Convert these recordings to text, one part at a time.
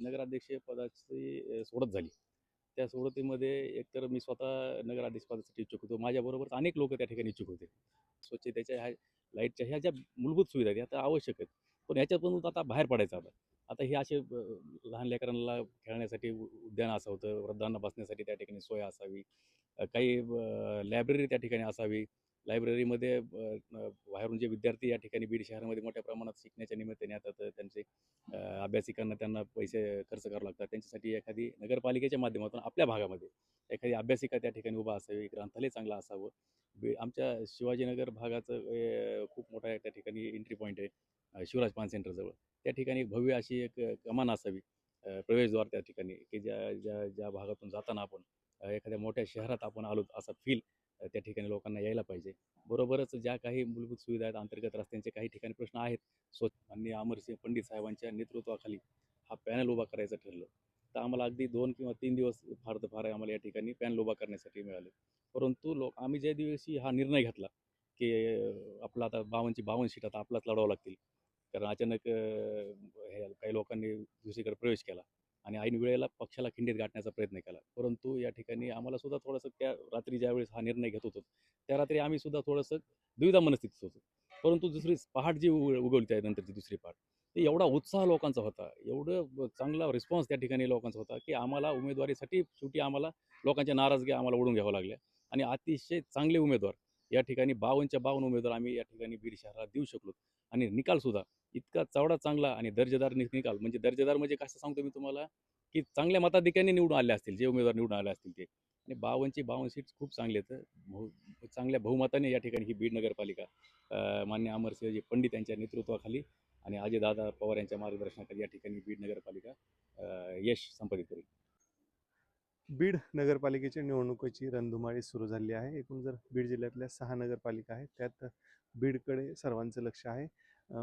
नगराध्यक्ष पदाची सोडत झाली. त्या सोडतीमध्ये एकतर मी स्वतः नगराध्यक्ष पदासाठी इच्छुक होतो. माझ्याबरोबर अनेक लोक त्या ठिकाणी इच्छुक होते. स्वच्छतेच्या ह्या लाईटच्या ह्या ज्या मूलभूत सुविधा आहेत ह्या तर आवश्यक आहेत. पण ह्याच्यातून आता बाहेर पडायचं आता. आता हे असे लहान लेकरांना खेळण्यासाठी उद्यान असं होतं वृद्धांना बसण्यासाठी त्या ठिकाणी सोय असावी. काही लायब्ररी त्या ठिकाणी असावी. लायब्ररीमध्ये बाहेरून जे विद्यार्थी या ठिकाणी बीड शहरामध्ये मोठ्या प्रमाणात शिकण्याच्या निमित्ताने येतात तर त्यांचे अभ्यासिकांना त्यांना पैसे खर्च करावे लागतात. त्यांच्यासाठी एखादी नगरपालिकेच्या माध्यमातून आपल्या भागामध्ये एखादी अभ्यासिका त्या ठिकाणी उभा असावी ग्रंथालय चांगलं असावं. बी आमच्या शिवाजीनगर भागाचं खूप मोठा त्या ठिकाणी एंट्री पॉईंट आहे शिवराज पान सेंटरजवळ त्या ठिकाणी एक भव्य अशी एक कमान असावी प्रवेशद्वार त्या ठिकाणी की ज्या ज्या ज्या भागातून जाताना आपण एखाद्या मोठ्या शहरात आपण आलो असा फील त्या ठिकाणी लोकांना यायला पाहिजे. बरोबरच ज्या काही मूलभूत सुविधा आहेत अंतर्गत रस्त्यांचे काही ठिकाणी प्रश्न आहेत स्वच्छ माननीय अमरसिंह पंडित साहेबांच्या नेतृत्वाखाली हा पॅनल उभा करायचं ठरलं. तर आम्हाला अगदी दोन किंवा तीन दिवस फार तर फार आम्हाला या ठिकाणी पॅनल उभा करण्यासाठी मिळाले. परंतु लोक आम्ही ज्या दिवशी हा निर्णय घेतला की आपला आता बावनची बावन्न सीट आता आपलाच लढावं लागतील. कारण अचानक हे काही लोकांनी दुसरीकडे प्रवेश केला. आणि ऐन वेळेला पक्षाला खिंडीत गाठण्याचा प्रयत्न केला. परंतु या ठिकाणी आम्हाला सुद्धा थोडंसं त्या रात्री ज्यावेळेस हा निर्णय घेत होतो त्या रात्री आम्ही सुद्धा थोडंसं द्विधा मनस्थितीत होतो. परंतु दुसरी पहाट जी उग उगवली त्यानंतरची दुसरी पहाट ते एवढा उत्साह लोकांचा होता एवढं चांगला रिस्पॉन्स त्या ठिकाणी लोकांचा होता की आम्हाला उमेदवारीसाठी शेवटी आम्हाला लोकांच्या नाराजगी आम्हाला ओढून घ्यावं लागल्या. आणि अतिशय चांगले उमेदवार या ठिकाणी बावनच्या बावन्न उमेदवार आम्ही या ठिकाणी बीड शहरात देऊ शकलो. आणि निकालसुद्धा इतका चवडा चांगला आणि दर्जेदार निकाल. म्हणजे दर्जेदार म्हणजे कसं सांगतो मी तुम्हाला की चांगल्या मताधिकाऱ्यांनी निवडून आले असतील जे उमेदवार निवडून आले असतील ते. आणि बावनची बावन्न सीट्स खूप चांगले आहेत. बहु चांगल्या बहुमताने या ठिकाणी ही बीड नगरपालिका मान्य अमरसिंहजी पंडित यांच्या नेतृत्वाखाली आणि अजयदादा पवार यांच्या मार्गदर्शनाखाली या ठिकाणी बीड नगरपालिका यश संपादित करेल. बीड नगरपालिकेच्या निवडणुकीची रणधुमाळी सुरू झाली आहे. एकूण जर बीड जिल्ह्यातल्या सहा नगरपालिका आहेत त्यात बीडकडे सर्वांचं लक्ष आहे.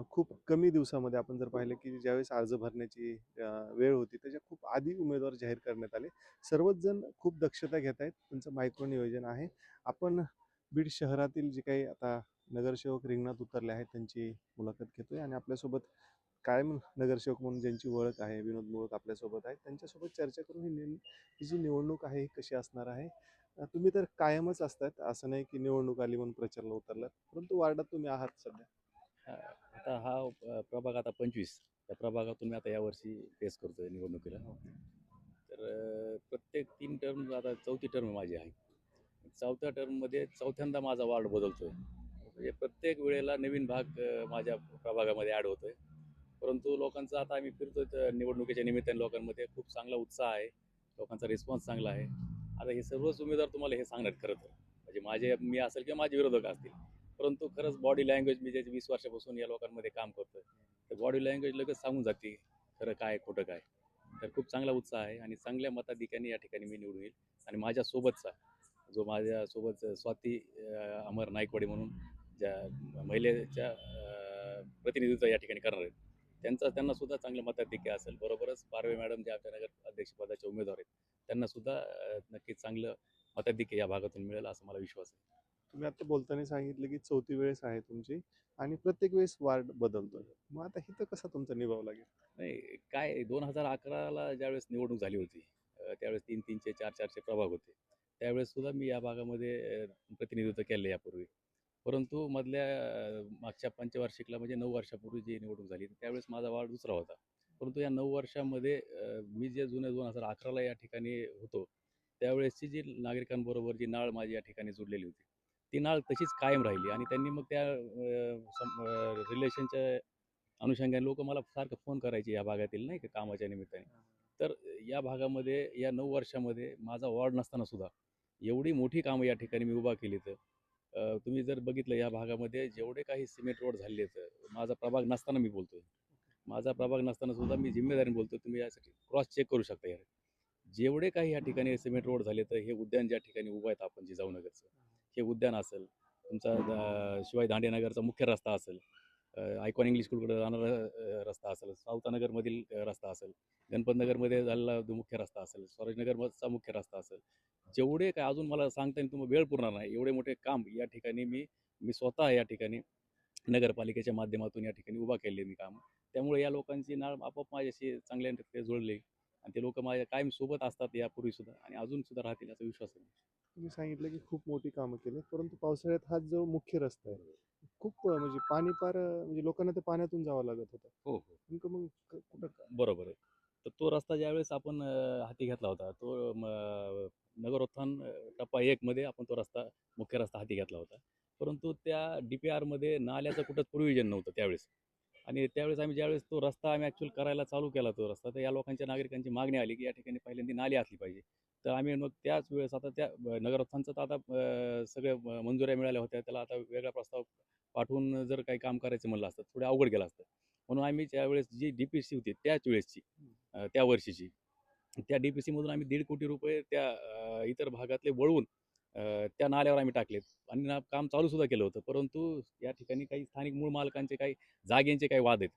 खूप कमी दिवसामध्ये आपण जर पाहिलं की ज्यावेळेस अर्ज भरण्याची वेळ होती त्याच्या खूप आधी उमेदवार जाहीर करण्यात आले. सर्वच जण खूप दक्षता घेत आहेत. त्यांचं मायक्रो नियोजन आहे. आपण बीड शहरातील जे काही आता नगरसेवक रिंगणात उतरले आहेत त्यांची मुलाखत घेतोय आणि आपल्यासोबत कायम नगरसेवक म्हणून ज्यांची ओळख आहे विनोद मुळक आपल्यासोबत आहेत त्यांच्यासोबत चर्चा करून ही ही जी निवडणूक आहे ही कशी असणार आहे? तुम्ही तर कायमच असतात. असं नाही की निवडणूक आली म्हणून प्रचारला उतरलात. परंतु वार्डात तुम्ही आहात सध्या. आता हा प्रभाग आता पंचवीस. त्या प्रभागातून मी आता यावर्षी फेस करतोय निवडणुकीला. तर अ, प्रत्येक तीन टर्म आता चौथी टर्म माझी आहे. चौथ्या टर्ममध्ये चौथ्यांदा माझा वार्ड बदलतोय. म्हणजे प्रत्येक वेळेला नवीन भाग माझ्या प्रभागामध्ये ॲड होतोय. परंतु लोकांचा आता आम्ही फिरतोय तर निवडणुकीच्या निमित्ताने लोकांमध्ये खूप चांगला उत्साह आहे. लोकांचा रिस्पॉन्स चांगला आहे. आता हे सर्वच उमेदवार तुम्हाला हे सांगणार खरं तर. म्हणजे माझे मी असेल किंवा माझे विरोधक असतील. परंतु खरंच बॉडी लँग्वेज मी जे वीस वर्षापासून या लोकांमध्ये काम करतोय तर बॉडी लँग्वेज लगेच सांगून जाते खरं काय खोटं काय तर खूप चांगला उत्साह आहे आणि चांगल्या मताधिकाने या ठिकाणी मी निवडून येईल आणि माझ्यासोबतचा जो माझ्यासोबत स्वाती अमर नाईकवाडी म्हणून ज्या महिलेच्या प्रतिनिधित्व या ठिकाणी करणार आहेत त्यांचा त्यांना सुद्धा चांगलं मताधिक्य असेल. बरोबरच पारवे मॅडम जे आमच्या नगर अध्यक्षपदाचे उमेदवार आहेत त्यांना सुद्धा नक्कीच चांगलं मताधिक्य या भागातून मिळेल असा मला विश्वास आहे. तुम्ही आता बोलताना सांगितलं की चौथी वेळेस आहे तुमची आणि प्रत्येक वेळेस वार्ड बदलतोय. मग आता इथं कसा तुमचा निभाव लागेल? नाही काय दोन हजार अकराला ज्यावेळेस निवडणूक झाली होती त्यावेळेस तीन तीनचे चार चारचे प्रभाग होते. त्यावेळेस सुद्धा मी या भागामध्ये प्रतिनिधित्व केलं यापूर्वी. परंतु मधल्या मागच्या पंचवार्षिकला म्हणजे नऊ वर्षापूर्वी जी निवडणूक झाली त्यावेळेस माझा वार्ड दुसरा होता. परंतु या नऊ वर्षामध्ये मी जे जुने दोन हजार अकराला या ठिकाणी होतो त्यावेळेसची जी नागरिकांबरोबर जी नाळ माझी या ठिकाणी जुडलेली होती ती नाळ तशीच कायम राहिली आणि त्यांनी मग त्या रिलेशनच्या अनुषंगाने लोक मला सारखं फोन करायचे या भागातील नाही का कामाच्या निमित्ताने. तर या भागामध्ये या नऊ वर्षामध्ये माझा वॉर्ड नसताना सुद्धा एवढी मोठी कामं या ठिकाणी मी उभा केली तर तुम्ही जर बघितलं या भागामध्ये जेवढे काही सिमेंट रोड झाले आहेत माझा प्रभाग नसताना मी बोलतोय. माझा प्रभाग नसताना सुद्धा मी जिम्मेदारीने बोलतोय तुम्ही यासाठी क्रॉस चेक करू शकता यार. जेवढे काही या ठिकाणी सिमेंट रोड झाले तर हे उद्यान ज्या ठिकाणी उभं आहेत आपण जिजाऊनगरचं. हे उद्यान असेल. तुमचा शिवाय दांडेनगरचा मुख्य रस्ता असेल. आयकॉन इंग्लिश स्कूलकडे जाणारा रस्ता असेल. सावतानगरमधील रस्ता असेल. गणपतनगरमध्ये झालेला मुख्य रस्ता असेल स्वराजनगरचा मुख्य रस्ता असेल. जेवढे काय अजून मला सांगता येईल तुम्हाला वेळ पुरणार नाही. एवढे मोठे काम या ठिकाणी मी मी स्वतः या ठिकाणी नगरपालिकेच्या माध्यमातून या ठिकाणी उभा केले मी काम. त्यामुळे या लोकांची नाळ आपोआप माझ्याशी चांगल्या रीत्या जुळली. आणि ते लोक माझ्या कायम सोबत असतात यापूर्वीसुद्धा आणि अजूनसुद्धा राहतील याचा विश्वास आहे. तुम्ही सांगितलं की खूप मोठी कामं केली परंतु पावसाळ्यात हा जो मुख्य रस्ता आहे खूप म्हणजे पाणी पार म्हणजे लोकांना ते पाण्यातून जावं लागत होतं. हो हो. नेमकं मग क- कुठं बरोबर आहे. तर तो रस्ता ज्यावेळेस आपण अं, हाती घेतला होता तो म, नगरोत्थान अं, टप्पा एकमध्ये आपण तो रस्ता मुख्य रस्ता हाती घेतला होता. परंतु त्या डी पी आरमध्ये नाल्याचं कुठंच प्रोव्हिजन नव्हतं त्यावेळेस. आणि त्यावेळेस आम्ही ज्यावेळेस तो रस्ता आम्ही ॲक्च्युअल करायला चालू केला तो रस्ता तर या लोकांच्या नागरिकांची मागणी आली की या ठिकाणी पहिल्यांदा नाली असली पाहिजे. तर आम्ही मग त्याच वेळेस आता त्या अं, नगरोत्थानचं तर आता अं, सगळे अं, मंजुऱ्या मिळाल्या होत्या. त्याला आता वेगळा प्रस्ताव पाठवून जर काही काम करायचं म्हणलं असतं थोडं अवघड गेलं असतं. म्हणून आम्ही त्यावेळेस जी डी पी सी होती त्याच वेळेसची त्या वर्षीची त्या डी पी सीमधून आम्ही दीड कोटी रुपये त्या इतर भागातले वळवून त्या नाल्यावर आम्ही टाकलेत. आणि ना काम चालू सुद्धा केलं होतं. परंतु या ठिकाणी काही स्थानिक मूळ मालकांचे काही जागेंचे काही वाद आहेत.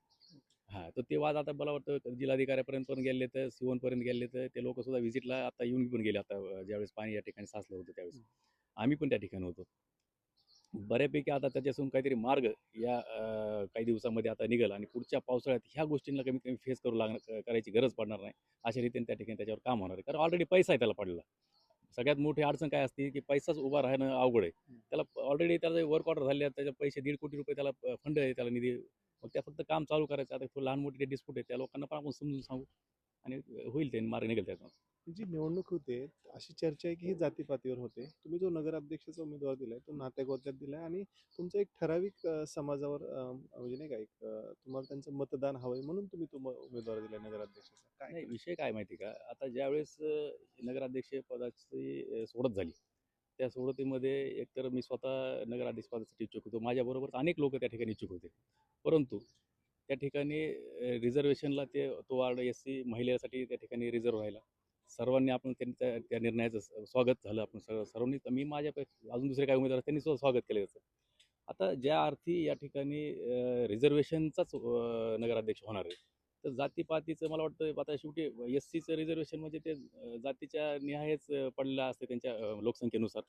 हां तर ते वाद आता मला वाटतं जिल्हाधिकाऱ्यापर्यंत पण गेले तर सिवनपर्यंत गेले तर ते लोक सुद्धा व्हिजिटला आता येऊन पण गेले आता ज्यावेळेस पाणी या ठिकाणी साचलं होतं त्यावेळेस. आम्ही पण त्या ठिकाणी होतो. बऱ्यापैकी आता त्याच्यातून काहीतरी मार्ग या काही दिवसामध्ये आता निघेल आणि पुढच्या पावसाळ्यात ह्या गोष्टींना कमीत कमी फेस करू लागणार करायची गरज पडणार नाही. अशा रीतीने त्या ठिकाणी त्याच्यावर काम होणार आहे. कारण ऑलरेडी पैसा आहे त्याला पडला सगळ्यात मोठी अडचण काय असते की पैसाच उभा राहणं अवघड आहे. त्याला ऑलरेडी त्याला वर्क ऑर्डर झाले त्याचे पैसे दीड कोटी रुपये त्याला फंड आहे त्याला निधी मग त्या फक्त काम चालू करायचं. आता लहान मोठे डिस्प्यूट आहे त्या लोकांना पण आपण समजून सांगू आणि होईल ते मार्ग निघेल त्यातून. जी निवडणूक होते अशी चर्चा आहे की ही जातीपातीवर होते. तुम्ही जो नगराध्यक्षाचा उमेदवार दिलाय तो नात्यागोत्यात दिलाय आणि तुमचं एक ठराविक समाजावर म्हणजे नाही का एक तुम्हाला त्यांचं मतदान हवंय म्हणून तुम्ही तो म- उमेदवार दिलाय नगराध्यक्षाचा. काय नाही विषय काय माहिती का? आता ज्यावेळेस नगराध्यक्ष पदाची सोडत झाली त्या सोडतीमध्ये एकतर मी स्वतः नगराध्यक्ष पदासाठी इच्छुक होतो. माझ्याबरोबर अनेक लोक त्या ठिकाणी इच्छुक होते. परंतु त्या ठिकाणी रिझर्वेशनला ते तो वार्ड एस सी महिलेसाठी त्या ठिकाणी रिझर्व राहिला. सर्वांनी आपण त्यांनी त्या निर्णयाचं स्वागत झालं आपण सर्व सर्वांनी. तर मी माझ्यापेक्षा अजून दुसरे काही उमेदवार त्यांनी सुद्धा स्वागत केलं त्याचं आता ज्या अर्थी या ठिकाणी रिझर्वेशनचाच नगराध्यक्ष होणार आहे तर जातीपातीचं मला वाटतं आता शेवटी एस सीचं रिझर्वेशन म्हणजे ते जातीच्या निहायच पडलेलं असते त्यांच्या लोकसंख्येनुसार.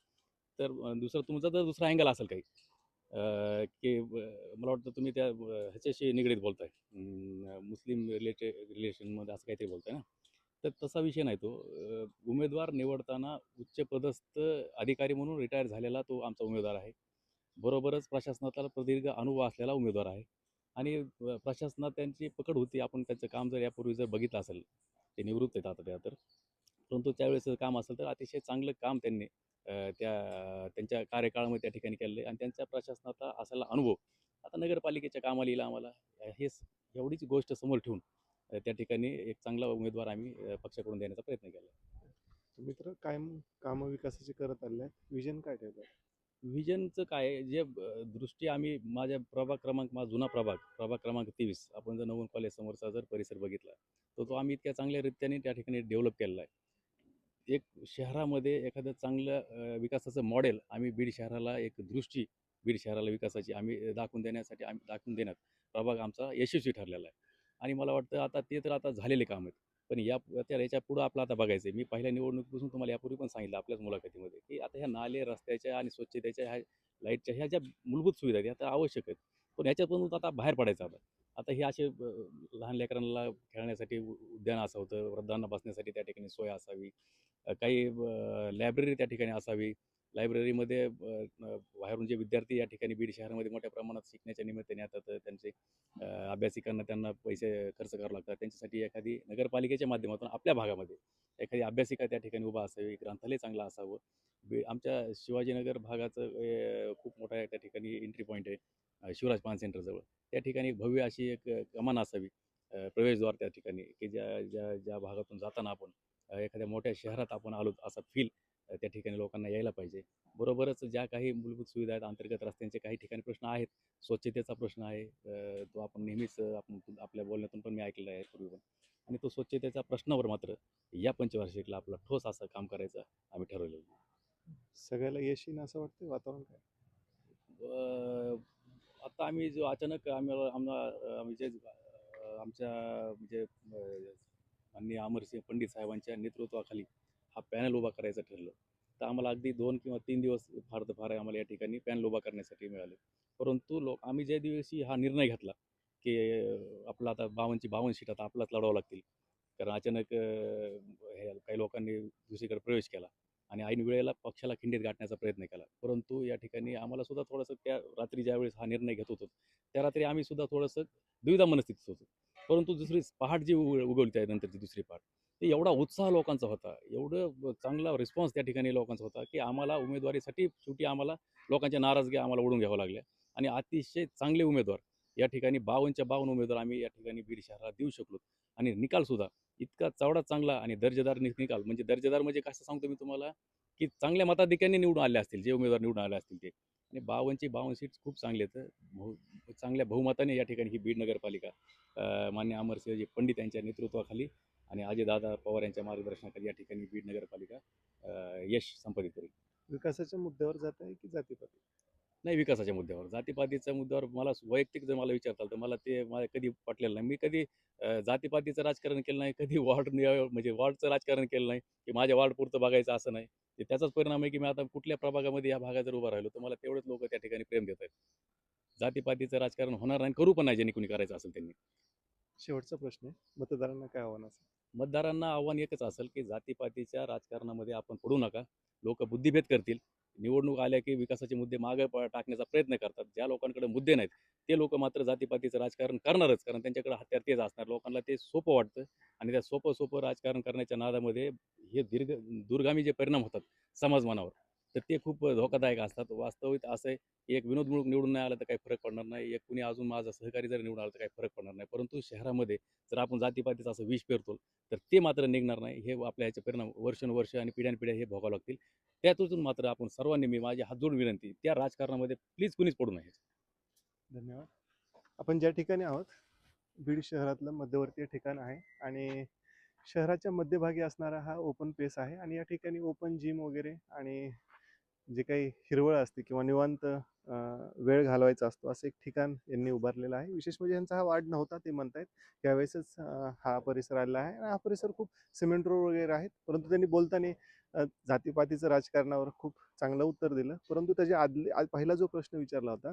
तर दुसरं तुमचा जर दुसरा अँगल असेल काही. की मला वाटतं तुम्ही त्या ह्याच्याशी निगडीत बोलताय. मुस्लिम रिलेटेड रिलेशनमध्ये असं काहीतरी बोलताय ना? तर तसा विषय नाही तो. उमेदवार निवडताना उच्चपदस्थ अधिकारी म्हणून रिटायर झालेला तो आमचा उमेदवार आहे. बरोबरच प्रशासनातला प्रदीर्घ अनुभव असलेला उमेदवार आहे. आणि प्रशासनात त्यांची पकड होती. आपण त्यांचं काम जर यापूर्वी जर बघितलं असेल ते निवृत्त आहेत आता त्या तर. परंतु त्यावेळेस काम असेल तर अतिशय चांगलं काम त्यांनी त्या त्यांच्या कार्यकाळामध्ये त्या ठिकाणी केलेलं आणि त्यांच्या प्रशासनाचा असलेला अनुभव. आता नगरपालिकेच्या कामाला येईल आम्हाला. हे एवढीच गोष्ट समोर ठेवून त्या ठिकाणी एक चांगला उमेदवार आम्ही पक्षाकडून देण्याचा प्रयत्न केला. तुम्ही तर कायम कामं विकासाची करत आले विजन काय ठेवलं व्हिजनचं काय जे दृष्टी आम्ही माझ्या प्रभाग क्रमांक माझा जुना प्रभाग प्रभाग क्रमांक तेवीस आपण जर नवीन कॉलेज समोरचा जर परिसर बघितला तर तो आम्ही इतक्या चांगल्या रीत्याने त्या ठिकाणी डेव्हलप केलेला आहे. एक शहरामध्ये एखादं चांगलं विकासाचं मॉडेल आम्ही बीड शहराला एक दृष्टी बीड शहराला विकासाची आम्ही दाखवून देण्यासाठी आम्ही दाखवून देण्यात प्रभाग आमचा यशस्वी ठरलेला आहे. आणि मला वाटतं आता ते तर आता झालेले काम आहेत. पण या त्या याच्या पुढं आपलं आता बघायचं आहे. मी पहिल्या निवडणुकीपासून तुम्हाला यापूर्वी पण सांगितलं आपल्याच मुलाखतीमध्ये की आता ह्या नाले रस्त्याच्या आणि स्वच्छतेच्या ह्या लाईटच्या ह्या ज्या मूलभूत सुविधा आहेत ह्या आता आवश्यक आहेत. पण याच्यातून आता बाहेर पडायचं आता. आता हे असे लहान लेकरांना खेळण्यासाठी उद्यान असं होतं वृद्धांना बसण्यासाठी त्या ठिकाणी सोय असावी. काही लायब्ररी त्या ठिकाणी असावी. लायब्ररीमध्ये बाहेरून जे विद्यार्थी या ठिकाणी बीड शहरामध्ये मोठ्या प्रमाणात शिकण्याच्या निमित्ताने येतात तर त्यांचे अभ्यासिकांना त्यांना पैसे खर्च करावे लागतात. त्यांच्यासाठी एखादी नगरपालिकेच्या माध्यमातून आपल्या भागामध्ये एखादी अभ्यासिका त्या ठिकाणी उभा असावी ग्रंथालय चांगलं असावं. बी आमच्या शिवाजीनगर भागाचं खूप मोठा आहे त्या ठिकाणी एंट्री पॉईंट आहे शिवराज पान सेंटरजवळ त्या ठिकाणी एक भव्य अशी एक कमान असावी प्रवेशद्वार त्या ठिकाणी की ज्या ज्या ज्या भागातून जाताना आपण एखाद्या मोठ्या शहरात आपण आलो असा फील त्या ठिकाणी लोकांना यायला पाहिजे. बरोबरच ज्या काही मूलभूत सुविधा आहेत अंतर्गत रस्त्यांचे काही ठिकाणी प्रश्न आहेत स्वच्छतेचा प्रश्न आहे तो आपण नेहमीच आपण आपल्या बोलण्यातून पण मी ऐकलेला आहे पूर्वी पण आणि तो स्वच्छतेच्या प्रश्नावर मात्र या पंचवार्षिकला आपला ठोस असं काम करायचं आम्ही ठरवलेलं. सगळ्याला यश येईन असं वाटतं वातावरण काय? आता आम्ही जो अचानक आम्हाला आम्हाला आम्ही जे आमच्या म्हणजे माननीय अमरसिंह पंडित साहेबांच्या नेतृत्वाखाली हा पॅनल उभा करायचं ठरलं. तर आम्हाला अगदी दोन किंवा तीन दिवस फार तर फार आम्हाला या ठिकाणी पॅनल उभा करण्यासाठी मिळाले. परंतु लोक आम्ही ज्या दिवशी हा निर्णय घेतला की आपला आता बावनची बावन्न सीट आता आपलाच लढावं लागतील. कारण अचानक हे काही लोकांनी दुसरीकडे प्रवेश केला आणि ऐन वेळेला पक्षाला खिंडीत गाठण्याचा प्रयत्न केला. परंतु या ठिकाणी आम्हाला सुद्धा थोडंसं त्या रात्री ज्यावेळेस हा निर्णय घेत होतो त्या रात्री आम्ही सुद्धा थोडंसं द्विधा मनस्थितीत होतो. परंतु दुसरी पहाट जी उग- उगवली त्यानंतरची दुसरी पहाट ते एवढा उत्साह लोकांचा होता एवढं चांगला रिस्पॉन्स त्या ठिकाणी लोकांचा होता की आम्हाला उमेदवारीसाठी शेवटी आम्हाला लोकांच्या नाराजगी आम्हाला ओढून घ्यावं लागल्या आणि अतिशय चांगले उमेदवार या ठिकाणी बावनच्या बावन्न उमेदवार आम्ही या ठिकाणी बीड शहराला देऊ शकलो. आणि निकालसुद्धा इतका चवडा चांगला आणि दर्जेदार निकाल म्हणजे दर्जेदार म्हणजे कसं सांगतो मी तुम्हाला की चांगल्या मताधिक्यांनी निवडून आले असतील जे उमेदवार निवडून आले असतील ते. आणि बावनची बावन्न सीट्स खूप चांगली आहेत. बहु चांगल्या बहुमताने या ठिकाणी ही बीड नगरपालिका मान्य अमरसिंहजी पंडित यांच्या नेतृत्वाखाली आणि अजयदादा पवार यांच्या मार्गदर्शनाखाली या ठिकाणी बीड नगरपालिका यश संपादित करेल विकासाच्या मुद्द्यावर जात आहे की जातीपाती? नाही विकासाच्या मुद्द्यावर. जातीपातीच्या मुद्द्यावर मला वैयक्तिक जर मला विचारताल तर मला ते मला कधी पटलेलं नाही. मी कधी जातीपातीचं राजकारण केलं नाही कधी वॉर्ड म्हणजे वॉर्डचं राजकारण केलं नाही की माझ्या वॉर्ड पुरतं बघायचं असं नाही. ते त्याचाच परिणाम आहे की मी आता कुठल्या प्रभागामध्ये या भागात जर उभा राहिलो तर मला तेवढेच लोक त्या ठिकाणी प्रेम देत आहेत. जातीपातीचं राजकारण होणार नाही करू पण नाही ज्यांनी कुणी करायचं असेल त्यांनी. शेवटचा प्रश्न आहे मतदारांना काय आव्हान असेल? मतदारांना आव्हान एकच असेल की जातीपातीच्या राजकारणामध्ये आपण पडू नका. लोक बुद्धिभेद करतील. निवडणूक आल्या की विकासाचे मुद्दे मागे टाकण्याचा प्रयत्न करतात. ज्या लोकांकडे मुद्दे नाहीत ते लोक मात्र जातीपातीचं राजकारण करणारच कारण त्यांच्याकडे हत्यार तेच असणार. लोकांना ते सोपं वाटतं आणि त्या सोपं सोपं राजकारण करण्याच्या नादामध्ये हे दीर्घ दूरगामी जे परिणाम होतात समाज मनावर तर ते खूप धोकादायक असतात. वास्तविक असं आहे एक विनोद मुळूक निवडून नाही आला तर काही फरक पडणार नाही. एक कुणी अजून माझा सहकारी जर निवडून आला तर काही फरक पडणार नाही. परंतु शहरामध्ये जर आपण जातीपातीचं असं विष पेरतो तर ते मात्र निघणार नाही. हे आपल्या ह्याचे परिणाम वर्षानुवर्ष आणि पिढ्यानपिढ्या हे भोगावं लागतील. त्यातून मात्र आपण सर्वांनी मी माझी हात जोडून विनंती त्या राजकारणामध्ये प्लीज कुणीच पडू नये. धन्यवाद. आपण ज्या ठिकाणी आहोत बीड शहरातलं मध्यवर्ती ठिकाण आहे आणि शहराच्या मध्यभागी असणारा हा ओपन पेस आहे आणि या ठिकाणी ओपन जिम वगैरे आणि जे काही हिरवळ असते किंवा निवांत वेळ घालवायचा असतो असं एक ठिकाण यांनी उभारलेलं आहे. विशेष म्हणजे यांचा हा वाढ नव्हता ते म्हणतायत. त्यावेळेसच हा परिसर आलेला आहे आणि हा परिसर खूप सिमेंट रोड वगैरे आहेत. परंतु त्यांनी बोलताना जातीपातीचं राजकारणावर खूप चांगलं उत्तर दिलं. परंतु त्याच्या आदले आ- पहिला जो प्रश्न विचारला होता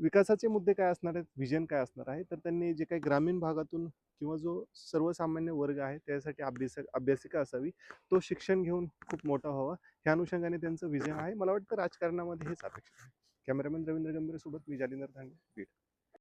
विकासाचे मुद्दे काय असणार आहेत? व्हिजन काय असणार आहे? तर त्यांनी जे काही ग्रामीण भागातून किंवा जो सर्वसामान्य वर्ग आहे त्यासाठी अभ्यासक अभ्यासिका असावी तो शिक्षण घेऊन खूप मोठा व्हावा. ह्या अनुषंगाने त्यांचं व्हिजन आहे. मला वाटतं राजकारणामध्ये हेच अपेक्षित आहे. कॅमेरामॅन रवींद्र गंभीरसोबत मी जालिंदर धांडे बीड.